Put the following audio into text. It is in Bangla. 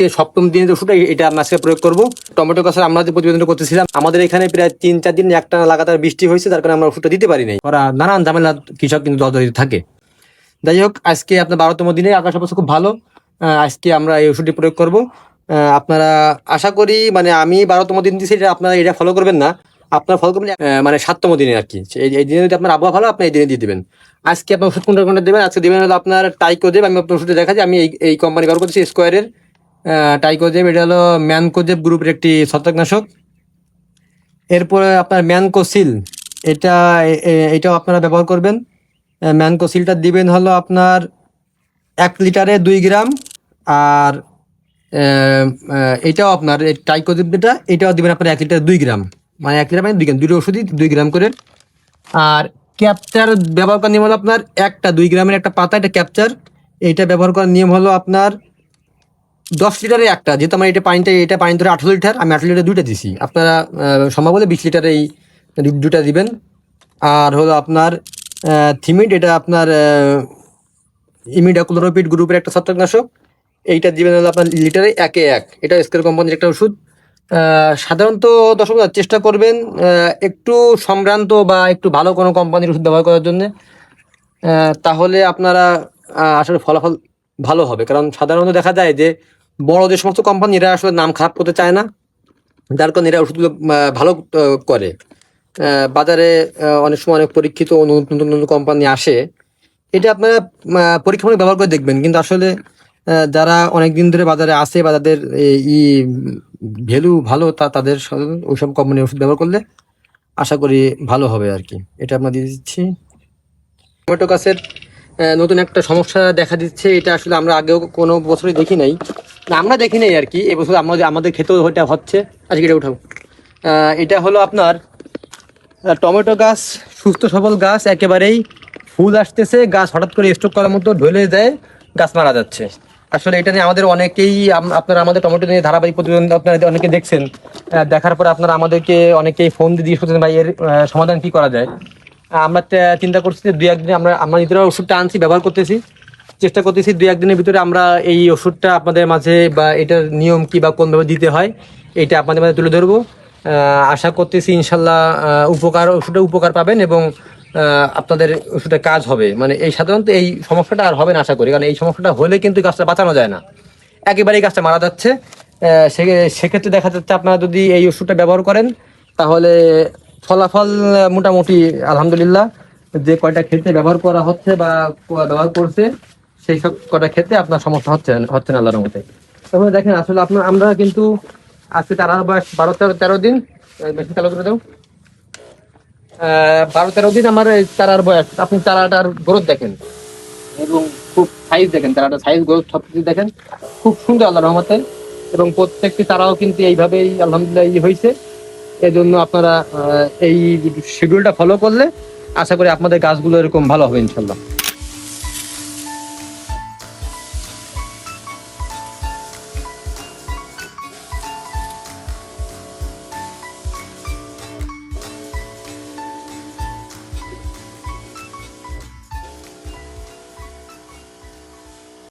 আজকে সপ্তম দিনের যে ওষুধটা, এটা আমরা আজকে প্রয়োগ করব। টমেটো গাছের আমরা যে প্রতিবেদনটা করতেছিলাম, আমাদের এখানে প্রায় তিন চার দিন একটা লাগাতার বৃষ্টি হয়েছে তার কারণে আমরা ওষুধটা দিতে পারি নাই। ওরা নানান ঝামেলা কৃষক কিন্তু জর্জরিত থাকে। যাই হোক, আজকে আপনার বারোতম দিনে আকাশ অবস্থা খুব ভালো। আজকে আমরা এই ওষুধটি প্রয়োগ করব। আপনারা আশা করি মানে আমি বারোতম দিন দিচ্ছি এটা আপনারা এটা ফলো করবেন না। আপনারা ফলো করবেন মানে সাততম দিনে আর কি। এই দিনে যদি আপনার আবহাওয়া ভালো, আপনি এই দিনে দিয়ে দেবেন। আজকে আপনার ওষুধ কোনটা কোনটা দেবেন? আজকে দেবেন হলো আপনার টাইকো দেব, আমি আপনার ওষুধটা দেখাচ্ছি। আমি এই এই কোম্পানি ব্যবহার করছি স্কোয়ারের টাইকো দেব এটা হলো ম্যানকোজেব গ্রুপের একটি ছত্রাকনাশক। এরপরে আপনার ম্যানকোসিল, এটা এটাও আপনারা ব্যবহার করবেন। ম্যানকোসিলটা দিবেন হলো আপনার এক লিটারে দুই গ্রাম, আর এটাও আপনার টাইকোজিপ যেটা এটাও দিবেন আপনার এক লিটারে দুই গ্রাম। মানে এক লিটার মানে দুই গ্রাম, দুটো ওষুধই দুই গ্রাম করে। আর ক্যাপচার ব্যবহার করার নিয়ম হলো আপনার একটা, দুই গ্রামের একটা পাতা এটা ক্যাপচার। এইটা ব্যবহার করার নিয়ম হলো আপনার দশ লিটারে একটা, যেহেতু আমার এটা পানিটা, এটা পানি ধরে আঠারো লিটার, আমি আঠারো লিটার দুইটা দিছি। আপনারা সম্ভব হলে বিশ লিটারে এই দুটা দিবেন। আর হলো আপনার থিমিড, এটা আপনার ইমিডাকুলোরোপিড গ্রুপের একটা ছত্রাকনাশক। এইটা দিবেন হলো আপনার লিটারে একে এক। এটা স্কেল কোম্পানির একটা ওষুধ। সাধারণত দর্শক, চেষ্টা করবেন একটু সম্ভ্রান্ত বা একটু ভালো কোনো কোম্পানির ওষুধ ব্যবহার করার জন্যে। তাহলে আপনারা আসলে ফলাফল ভালো হবে। কারণ সাধারণত দেখা যায় যে বড় যে সমস্ত কোম্পানি এরা আসলে নাম খারাপ করতে চায় না, যার কারণে এরা ওষুধগুলো ভালো করে। বাজারে অনেক সময় অনেক পরীক্ষিত নতুন নতুন কোম্পানি আসে। এটা আপনারা পরীক্ষামূলক ব্যবহার করে দেখবেন। কিন্তু আসলে যারা অনেক দিন ধরে বাজারে আসে বা এই- ই, ভ্যালু ভালো, তা তাদের ওইসব কোম্পানির ওষুধ ব্যবহার করলে আশা করি ভালো হবে আর কি। এটা আপনার দিয়ে দিচ্ছি। টমেটো গাছের নতুন একটা সমস্যা দেখা দিচ্ছে। এটা আসলে আমরা আগেও কোনো বছরই দেখি নাই। আমরা দেখি নাই আর কি এবছর আমাদের আমাদের ক্ষেতেও এটা হচ্ছে। আজকে এটা উঠাও এটা হলো আপনার টমেটো গাছ, সুস্থ সবল গাছ, একেবারেই ফুল আসতেছে, গাছ হঠাৎ করে স্ট্রোক করার মতো ঢলে যায়, গাছ মারা যাচ্ছে। আসলে এটা নিয়ে আমাদের অনেকেই আপনারা আমাদের টমেটো নিয়ে ধারাবাহিক প্রতিবেদন আপনারা অনেকে দেখছেন। দেখার পরে আপনারা আমাদেরকে অনেকেই ফোন দিয়ে জিজ্ঞেস করছেন, ভাই, এর সমাধান কি করা যায়? আমরা চিন্তা করছি যে দুই একদিন আমরা আমরা নিজেরা ওষুধটা আনছি, ব্যবহার করতেছি। চেষ্টা করতেছি দুই একদিনের ভিতরে আমরা এই ওষুধটা আপনাদের মাঝে বা এটার নিয়ম কি বা কোনভাবে দিতে হয়, এটা আপনাদের মাঝে তুলে ধরবো। আশা করতেছি ইনশাল্লাহ উপকার, ওষুধটা উপকার পাবেন এবং আপনাদের ওষুধে কাজ হবে। মানে এই সাধারণত এই সমস্যাটা আর হবে না আশা করি, কারণ এই সমস্যাটা হলে কিন্তু গাছটা বাঁচানো যায় না। একেবারেই গাছটা মারা যাচ্ছে। সেক্ষেত্রে দেখা যাচ্ছে আপনারা যদি এই ওষুধটা ব্যবহার করেন, তাহলে ফলাফল মোটামুটি আলহামদুলিল্লাহ, যে কয়টা ক্ষেত্রে ব্যবহার করা হচ্ছে বা ব্যবহার করছে সেই সব কটা ক্ষেত্রে আপনার সমস্যা হচ্ছে হচ্ছে না আল্লাহর মতে তবে দেখেন, আসলে আপনার, আমরা কিন্তু আজকে তারা বয়স বারো, তেরো তেরো দিন মেশিন চালু করে দাও বারো, তেরো দিন আমার চারার বয়স, আপনি চারাটার গ্রোথ দেখেন। এবং খুব সাইজ দেখেন, তারাটা সাইজ গ্রোথ সব কিছু দেখেন। খুব সুন্দর আল্লাহ রহমতে। এবং প্রত্যেকটি তারাও কিন্তু এইভাবেই, আলহামদুলিল্লাহ, ই হয়েছে। এজন্য আপনারা এই শিডিউলটা ফলো করলে আশা করি আপনাদের গাছগুলো এরকম ভালো হবে ইনশাল্লাহ